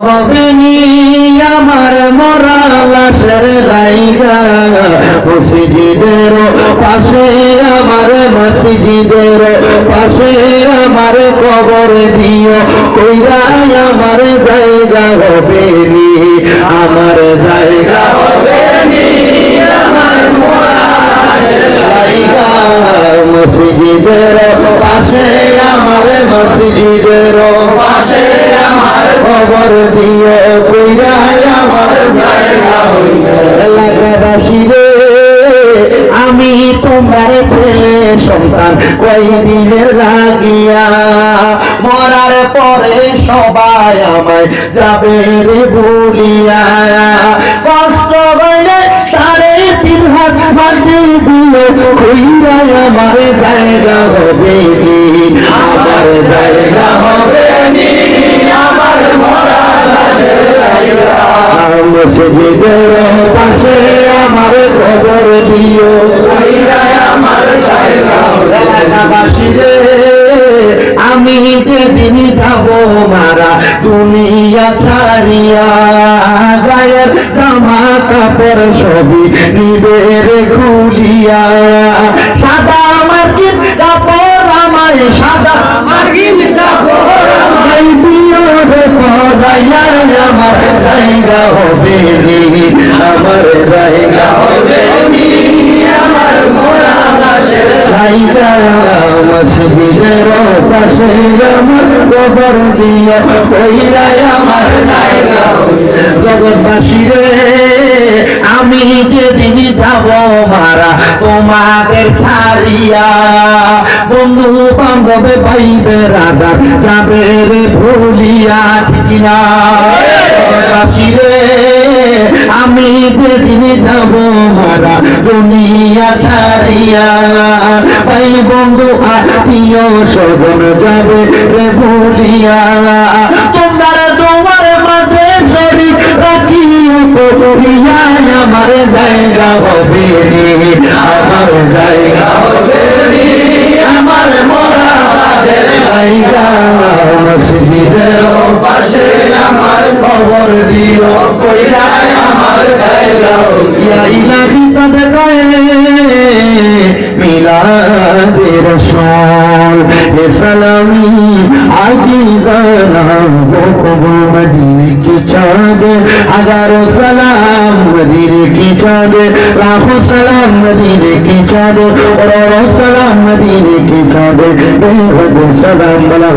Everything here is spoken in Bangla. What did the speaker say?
হবেনি আমার মরা লাশের লাইগা। মসজিদের পাশে আমার মসজিদের পাশে আমার কবর দিও। কইরা আমার জায়গা হবে আমার জায়গা মসজিদের পাশে আমার খবর দিও কইরা আমার এলাকাবাসী রে আমি তোমার ছেলে সন্তান কই দিনের লাগিয়া মরার পরে সবাই আমায় যাবে রে ভুলিয়া কষ্ট হইলে সাড়ে তিন হাত মাঝে দিও কইরা আমার জায়গা হবে। আমি যেদিন যাব মারা দুনিয়া ছাড়িয়া, গায়ের জামা কাপড় সবই নিবে খুলিয়া। সাদা মার্কিন সাদা মার্কিন কাপড় আমায় দিও রে পরাইয়া আমার জায়গা হবে আমার জায়গা হবে আমার মোরা লাশের জায়গা মসজিদের পাশে আমার কবর দিয়া কইরা আমার জায়গা জগৎবাসী আমি যেদিন যাব মারা তোমাদের ছাড়িয়া। বন্ধু বান্ধবে পাইবে রাধা যাবে রে ভুলিয়া ঠিক জগৎবাসী রে আমি যেদিন যাব মারা দুনিয়া ছাড়িয়া। তাই বন্ধু আত্মীয় স্বজন যাবে রে ভুলিয়া। সালামি আজি গানা কবুল মদিনে কি চাঁদ হাজারো সালাম মদিনে কি চাঁদ লাখো সালাম মদিনে কি চাঁদ ওরো সালাম মদিনে কি চাঁদ সালাম বলা